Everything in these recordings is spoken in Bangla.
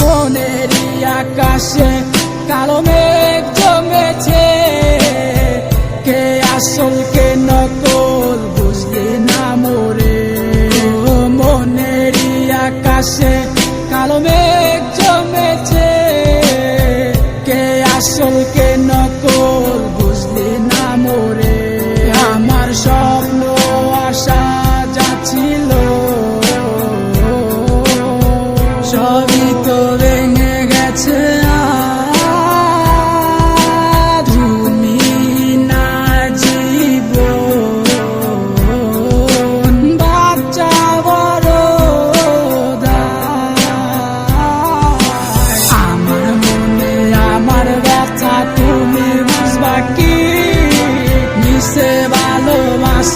মনেরই আকাশে কালো মেঘ জমেছে। কে আসল কে নকল বুঝলি না মোরে। মনের আকাশে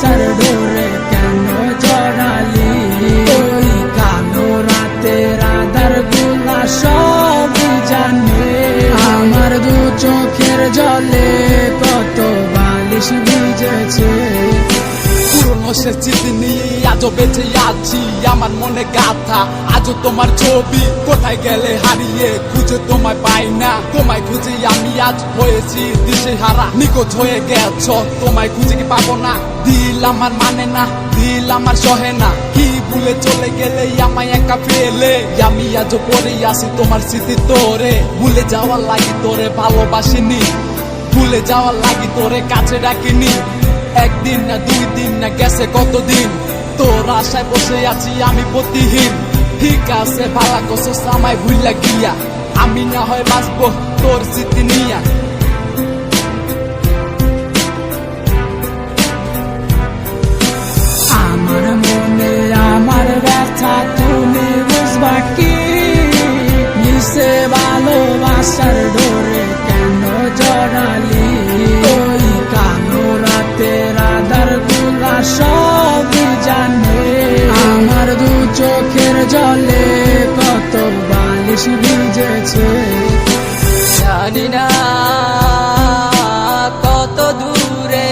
ভালোবাসার ডোরে কেন জড়ালি? ওই কালো রাতে রাধারগুলা সব জানে। আমার দু চোখের জলে সে স্মৃতি নিয়ে আজও বেঁচে আছি, আমার মনে গাথা। আজও তোমার ছবি কোথায় গেলে হারিয়ে খুঁজে তোমায় পাই না। তোমায় খুঁজে আমি আজ হয়েছি দিশে হারা নিখোঁজ হয়ে গেছ, তোমায় খুঁজে কি পাবো না? দিল আমার মানে না, দিল আমার সহে না। কি ভুলে চলে গেলে আমায় একা ফেলে? আমি আজও পরে আসি তোমার স্মৃতি তোরে। ভুলে যাওয়ার লাগি তোরে ভালোবাসিনি, ভুলে যাওয়ার লাগি তোরে কাছে ডাকিনি একদিন না দুই দিন না গেছে কতদিন? তোর আশায় বসে আছি আমি প্রতিহীন ঠিক আছে, ভালা কসস আমায় ভুল গিয়া। আমি না হয় বাঁচবো তোর স্মৃতি নিয়া। জলে কত বালিশ ভিজেছে। জানি না কত দূরে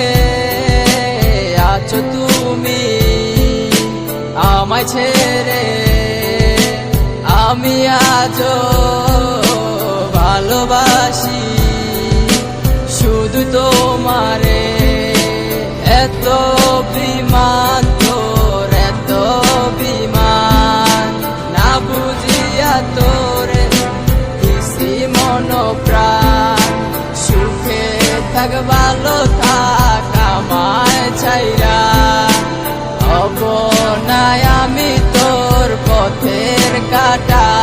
আছো তুমি আমায় ছেড়ে। আমি আজও থাক ভালো থাক ছাইরা। অবনায় আমি তোর পথের কাটা।